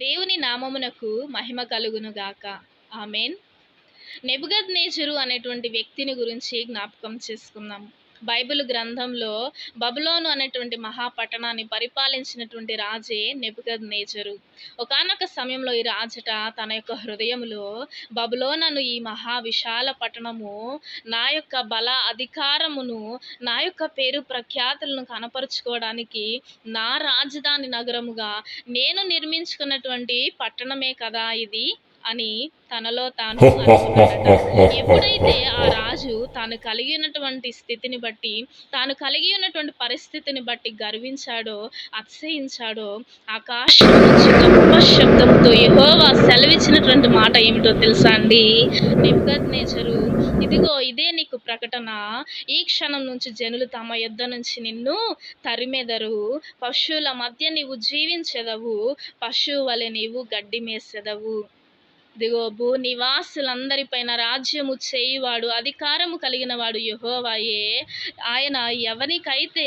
దేవుని నామమునకు మహిమ కలుగును గాక. ఆమెన్. నెబుగద్ నేచరు అనేటువంటి వ్యక్తిని గురించి జ్ఞాపకం చేసుకుందాం. బైబిల్ గ్రంథంలో బబులోను అనేటువంటి మహాపట్టణాన్ని పరిపాలించినటువంటి రాజే నెబుగద్ నేచరు ఒకానొక సమయంలో ఈ రాజట తన యొక్క హృదయంలో బబులోనను ఈ మహా విశాల పట్టణము నా యొక్క బల అధికారమును నా యొక్క పేరు ప్రఖ్యాతులను కనపరుచుకోవడానికి నా రాజధాని నగరముగా నేను నిర్మించుకున్నటువంటి పట్టణమే కదా ఇది. అని తనలో తాను. ఎప్పుడైతే ఆ రాజు తాను కలిగి ఉన్నటువంటి స్థితిని బట్టి తాను కలిగి ఉన్నటువంటి పరిస్థితిని బట్టి గర్వించాడో అతిశయించాడో ఆకాశం నుంచి గొప్ప శబ్దంతో యెహోవా సెలవిచ్చినటువంటి మాట ఏమిటో తెలుసా అండి? నేచరు ఇదిగో ఇదే నీకు ప్రకటన. ఈ క్షణం నుంచి జనులు తమ యొద్ద నుంచి నిన్ను తరిమెదరు. పశువుల మధ్య నీవు జీవించెదవు. పశువు వలె నీవు గడ్డి మేసెదవు. దిగో భూ నివాసులందరిపైన రాజ్యము చేయువాడు అధికారము కలిగిన వాడు యహోవాయే. ఆయన ఎవరికైతే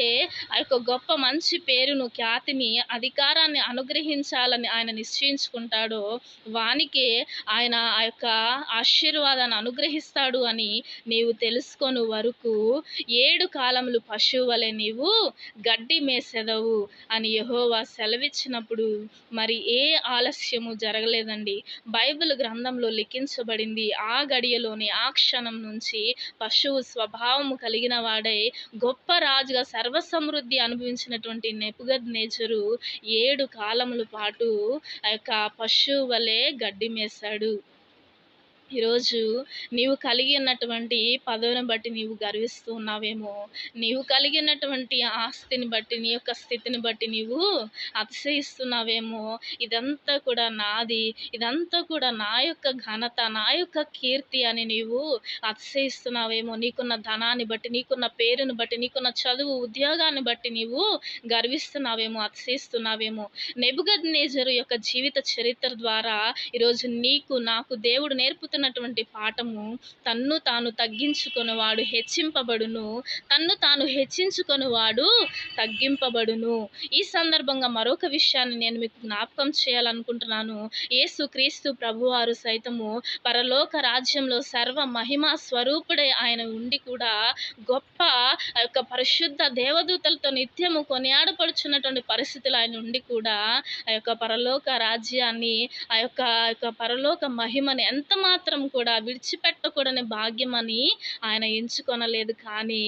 ఆ యొక్క గొప్ప మంచి పేరును ఖ్యాతిని అధికారాన్ని అనుగ్రహించాలని ఆయన నిశ్చయించుకుంటాడో వానికే ఆయన ఆ యొక్క ఆశీర్వాదాన్ని అనుగ్రహిస్తాడు అని నీవు తెలుసుకొని వరకు ఏడు కాలములు పశువు వలె నీవు గడ్డి మేసెదవు అని యహోవా సెలవిచ్చినప్పుడు మరి ఏ ఆలస్యము జరగలేదండి. బైబిల్ గ్రంథంలో లిఖించబడింది. ఆ గడియలోని ఆ క్షణం నుంచి పశువు స్వభావము కలిగిన వాడై గొప్ప రాజుగా సర్వసమృద్ధి అనుభవించినటువంటి నెపుగద్ నేచరు ఏడు కాలముల పాటు ఆ యొక్క పశువు వలె గడ్డి మేశాడు. ఈరోజు నీవు కలిగి ఉన్నటువంటి పదవిని బట్టి నీవు గర్విస్తూ ఉన్నావేమో. నీవు కలిగి ఉన్నటువంటి ఆస్తిని బట్టి నీ యొక్క స్థితిని బట్టి నీవు అతిశయిస్తున్నావేమో. ఇదంతా కూడా నాది ఇదంతా కూడా నా యొక్క ఘనత నా యొక్క కీర్తి అని నీవు అతిశయిస్తున్నావేమో. నీకున్న ధనాన్ని బట్టి నీకున్న పేరుని బట్టి నీకున్న చదువు ఉద్యోగాన్ని బట్టి నీవు గర్విస్తున్నావేమో అతిశయిస్తున్నావేమో. నెబుగద్ నేజరు యొక్క జీవిత చరిత్ర ద్వారా ఈరోజు నీకు నాకు దేవుడు చెప్తున్నటువంటి పాఠము తన్ను తాను తగ్గించుకునేవాడు హెచ్చింపబడును తన్ను తాను హెచ్చించుకునేవాడు తగ్గింపబడును. ఈ సందర్భంగా మరొక విషయాన్ని నేను మీకు జ్ఞాపకం చేయాలనుకుంటున్నాను. యేసు క్రీస్తు ప్రభువారు సైతము పరలోక రాజ్యంలో సర్వ మహిమ స్వరూపుడే ఆయన ఉండి కూడా గొప్ప ఆ యొక్క పరిశుద్ధ దేవదూతలతో నిత్యము కొనియాడపడుచున్నటువంటి పరిస్థితులు ఆయన ఉండి కూడా ఆ యొక్క పరలోక రాజ్యాన్ని ఆ యొక్క యొక్క పరలోక మహిమని ఎంత మాత్రం కూడా విడిచిపెట్టకూడని భాగ్యమని ఆయన ఎంచుకొనలేదు. కానీ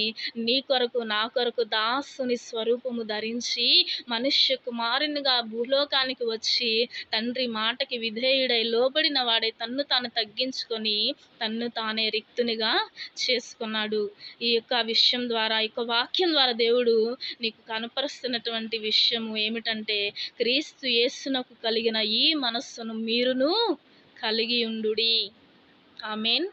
నీ కొరకు నా కొరకు దాసుని స్వరూపము ధరించి మనుష్య కుమారునిగా భూలోకానికి వచ్చి తండ్రి మాటకి విధేయుడై లోబడిన వాడే తన్ను తాను తగ్గించుకొని తన్ను తానే రిక్తునిగా చేసుకున్నాడు. ఈ యొక్క విషయం ద్వారా ఈ యొక్క వాక్యం ద్వారా దేవుడు నీకు కనపరుస్తున్నటువంటి విషయము ఏమిటంటే క్రీస్తు యేసునకు కలిగిన ఈ మనస్సును మీరును కలిగి ఉండుడి. ఆమెన్